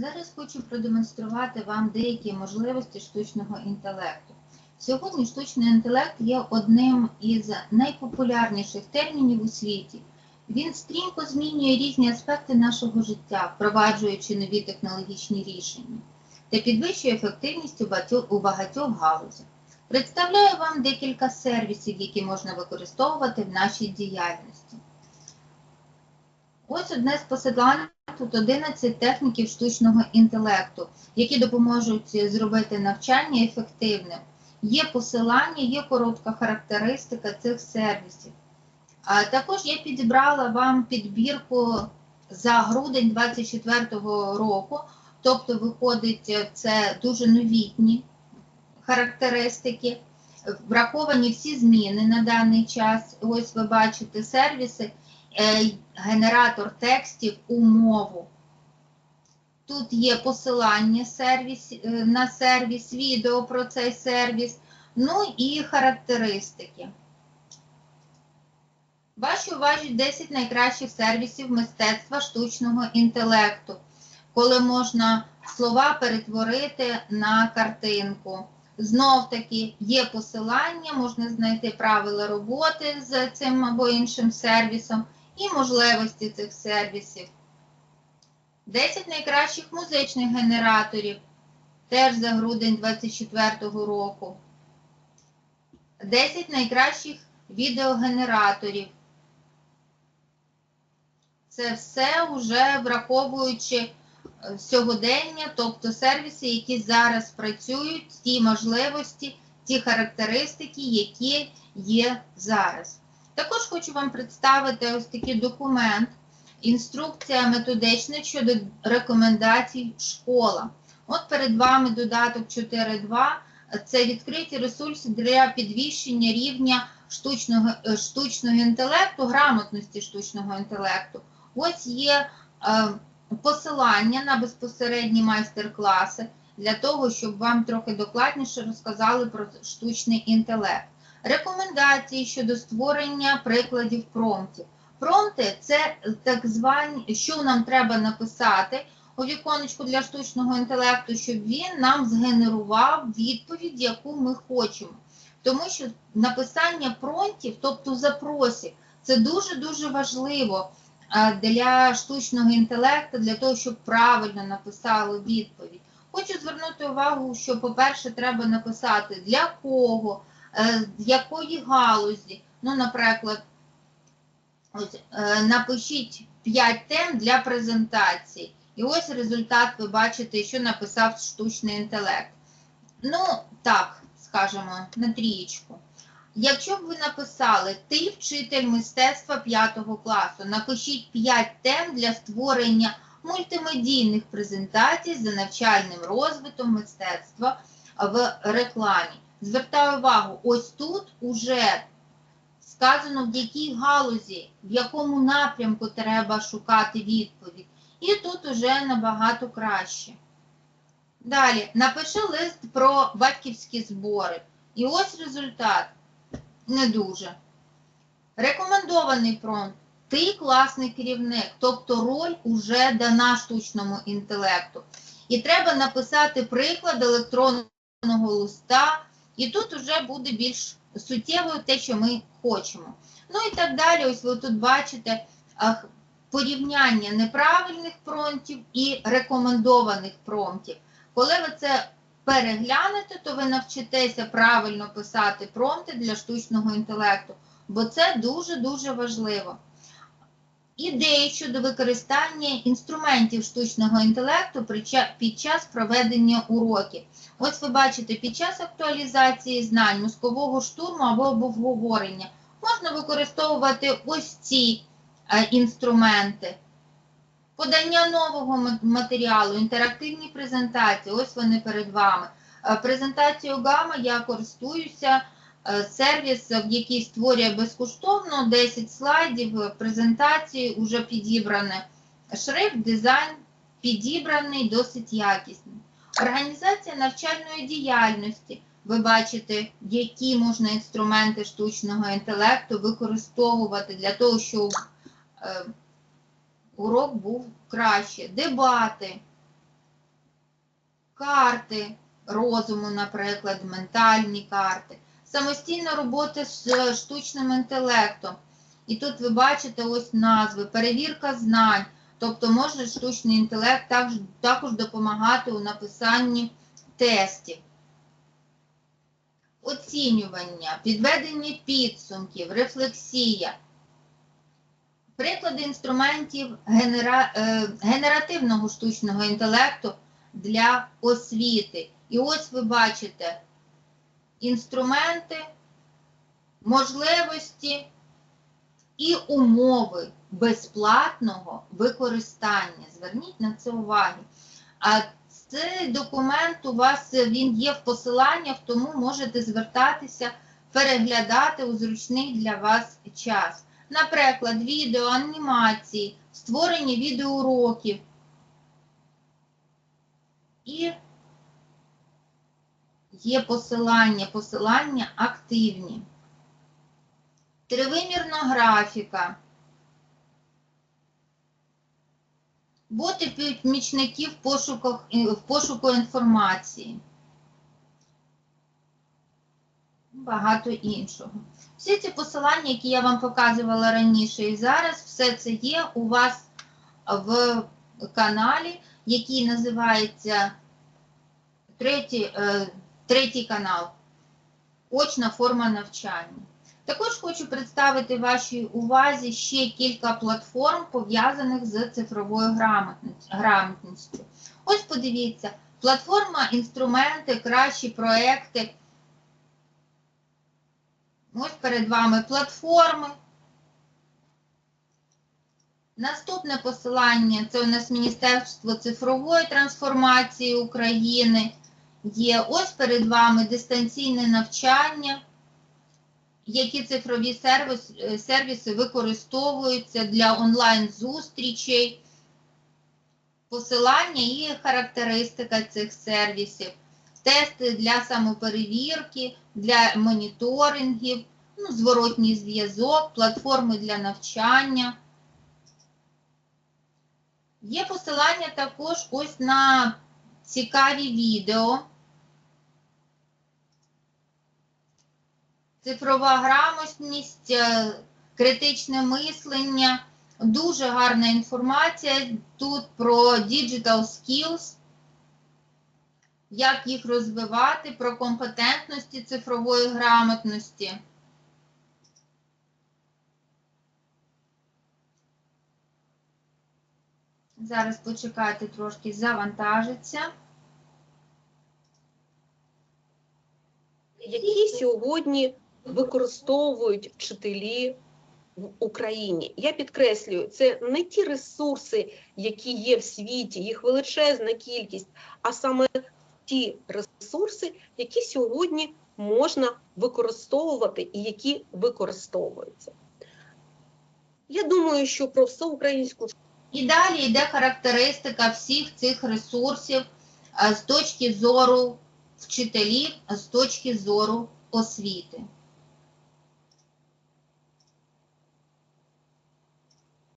Зараз хочу продемонструвати вам деякі можливості штучного інтелекту. Сьогодні штучний інтелект є одним із найпопулярніших термінів у світі. Він стрімко змінює різні аспекти нашого життя, впроваджуючи нові технологічні рішення та підвищує ефективність у багатьох, галузях. Представляю вам декілька сервісів, які можна використовувати в нашій діяльності. Ось одне з посилань. Тут 11 техніків штучного інтелекту, які допоможуть зробити навчання ефективним. Є посилання, є коротка характеристика цих сервісів. А також я підібрала вам підбірку за грудень 2024 року, тобто, виходить, це дуже новітні характеристики. Враховані всі зміни на даний час. Ось ви бачите сервіси. Генератор текстів у мову. Тут є посилання сервіс, на сервіс, відео про цей сервіс, ну і характеристики. Ваші увазі 10 найкращих сервісів мистецтва штучного інтелекту, коли можна слова перетворити на картинку. Знов таки є посилання, можна знайти правила роботи з цим або іншим сервісом і можливості цих сервісів. 10 найкращих музичних генераторів теж за грудень 2024 року. 10 найкращих відеогенераторів. Це все вже враховуючи сьогодення, тобто сервіси, які зараз працюють, ті можливості, ті характеристики, які є зараз. Також хочу вам представити ось такий документ, інструкція методична щодо рекомендацій школа. От перед вами додаток 4.2. Це відкриті ресурси для підвищення рівня штучного штучного інтелекту, грамотності штучного інтелекту. Ось є е, посилання на безпосередні майстер-класи для того, щоб вам трохи докладніше розказали про штучний інтелект. Рекомендації щодо створення прикладів промптів. Промпти це так звані, що нам треба написати у віконечку для штучного інтелекту, щоб він нам згенерував відповідь, яку ми хочемо. Тому що написання промптів, тобто запросів, це дуже-дуже важливо для штучного інтелекту, для того, щоб правильно написало відповідь. Хочу звернути увагу, що, по-перше, треба написати для кого, з якої галузі. Ну, наприклад, ось, напишіть 5 тем для презентації. І ось результат ви бачите, що написав штучний інтелект. Ну, так, скажемо, на трієчку. Якщо б ви написали ти вчитель мистецтва 5 класу, напишіть 5 тем для створення мультимедійних презентацій за навчальним розвитом мистецтва в рекламі. Звертаю увагу, ось тут уже сказано, в якій галузі, в якому напрямку треба шукати відповідь. І тут уже набагато краще. Далі, напиши лист про батьківські збори. І ось результат. Не дуже. Рекомендований промпт. Ти класний керівник, тобто роль уже дана штучному інтелекту. І треба написати приклад електронного листа, і тут вже буде більш суттєвою те, що ми хочемо. Ну і так далі, ось ви тут бачите порівняння неправильних промптів і рекомендованих промптів. Коли ви це переглянете, то ви навчитеся правильно писати промпти для штучного інтелекту, бо це дуже-дуже важливо. Ідеї щодо використання інструментів штучного інтелекту під час проведення уроків. Ось ви бачите, під час актуалізації знань, мозкового штурму або обговорення можна використовувати ось ці інструменти. Подання нового матеріалу, інтерактивні презентації, ось вони перед вами. Презентацію Гама я користуюся. Сервіс, в який створює безкоштовно 10 слайдів, презентації вже підібране. Шрифт, дизайн підібраний, досить якісний. Організація навчальної діяльності. Ви бачите, які можна інструменти штучного інтелекту використовувати для того, щоб урок був краще. Дебати. карти розуму, наприклад, ментальні карти, самостійна робота з е, штучним інтелектом. І тут ви бачите ось назви, перевірка знань. Тобто може штучний інтелект також, допомагати у написанні тестів. Оцінювання, підведення підсумків, рефлексія. Приклади інструментів генера... е, генеративного штучного інтелекту для освіти. І ось ви бачите інструменти, можливості і умови безплатного використання. Зверніть на це увагу. А цей документ у вас він є в посиланнях, тому можете звертатися, переглядати у зручний для вас час. Наприклад, відео, анімації, створення відеоуроків. І є посилання, посилання активні. Тривимірна графіка. Боти помічники в пошуках в пошуку інформації. Багато іншого. Всі ці посилання, які я вам показувала раніше і зараз, все це є у вас в каналі, який називається третій, е, третій канал. Очна форма навчання. Також хочу представити вашій увазі ще кілька платформ, пов'язаних з цифровою грамотністю. Ось подивіться, платформа, інструменти, кращі проекти. Ось перед вами платформи. Наступне посилання це у нас Міністерство цифрової трансформації України. Є ось перед вами дистанційне навчання які цифрові сервіс, е, сервіси використовуються для онлайн-зустрічей, посилання і характеристика цих сервісів, тести для самоперевірки, для моніторингів, ну, зворотній зв'язок, платформи для навчання. Є посилання також ось на цікаві відео. Цифрова грамотність, е, критичне мислення, дуже гарна інформація тут про digital skills, як їх розвивати, про компетентності цифрової грамотності. Зараз почекайте трошки завантажиться. Які сьогодні використовують вчителі в Україні. Я підкреслюю, це не ті ресурси, які є в світі, їх величезна кількість, а саме ті ресурси, які сьогодні можна використовувати і які використовуються. Я думаю, що про всеукраїнську і далі йде характеристика всіх цих ресурсів з точки зору вчителів, з точки зору освіти.